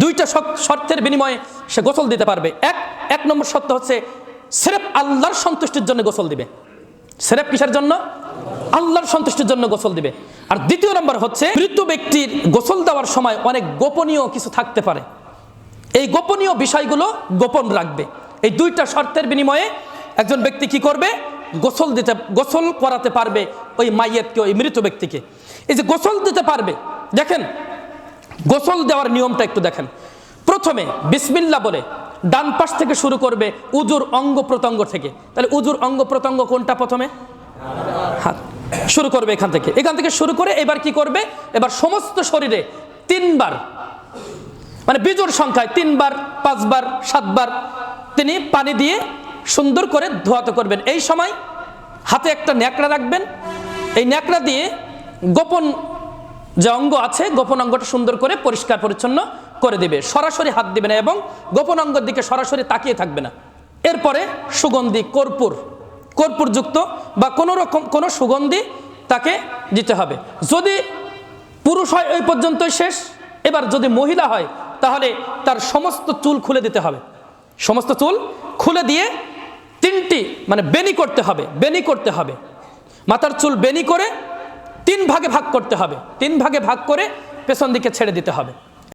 দুইটা শর্তের বিনিময়ে সে গোসল দিতে পারবে। এক এক নম্বর শর্ত হচ্ছে সেরেফ আল্লাহর সন্তুষ্টির জন্য গোসল দিবে। সেরেফ কিসের জন্য? আল্লাহর সন্তুষ্টির জন্য গোসল দিবে। আর দ্বিতীয় নম্বর হচ্ছে মৃত ব্যক্তির গোসল দেওয়ার সময় অনেক গোপনীয় কিছু থাকতে পারে। এই গোপনীয় বিষয়গুলো গোপন রাখবে। এই দুইটা শর্তের বিনিময়ে একজন ব্যক্তি কি করবে? গোসল দিতে, গোসল করাতে পারবে ওই মাইয়েতকে, ওই মৃত ব্যক্তিকে। এই যে গোসল দিতে পারবে, দেখেন গোসল দেওয়ার নিয়মটা একটু দেখেন। প্রথমে বিসমিল্লা বলে ডান পাশ থেকে শুরু করবে উজুর অঙ্গ প্রত্যঙ্গ থেকে। তাহলে উজুর অঙ্গ প্রত্যঙ্গ কোনটা প্রথমে? হাত। শুরু করবে এখান থেকে। এখান থেকে শুরু করে এবার কি করবে? এবার সমস্ত শরীরে তিনবার মানে বিজোর সংখ্যায় তিনবার, পাঁচবার, সাতবার তিনি পানি দিয়ে সুন্দর করে ধোয়াতে করবেন। এই সময় হাতে একটা ন্যাকড়া রাখবেন। এই ন্যাকড়া দিয়ে গোপন যে অঙ্গ আছে, গোপন অঙ্গটা সুন্দর করে পরিষ্কার পরিচ্ছন্ন করে দিবে। সরাসরি হাত দিবে না এবং গোপন অঙ্গের দিকে সরাসরি তাকিয়ে থাকবে না। এরপরে সুগন্ধি, কর্পূর। কর্পূরযুক্ত বা কোনো রকম, কোনো সুগন্ধি তাকে দিতে হবে। যদি পুরুষ হয় ওই পর্যন্তই শেষ, এবার যদি মহিলা হয়, তাহলে তার সমস্ত চুল খুলে দিতে হবে। সমস্ত চুল খুলে দিয়ে তিনটি মানে বেনি করতে হবে বেনি করতে হবে। মাথার চুল বেনি করে তিন ভাগে ভাগ করতে হবে। তিন ভাগে ভাগ করে পেছন দিকে ছেড়ে দিতে হবে।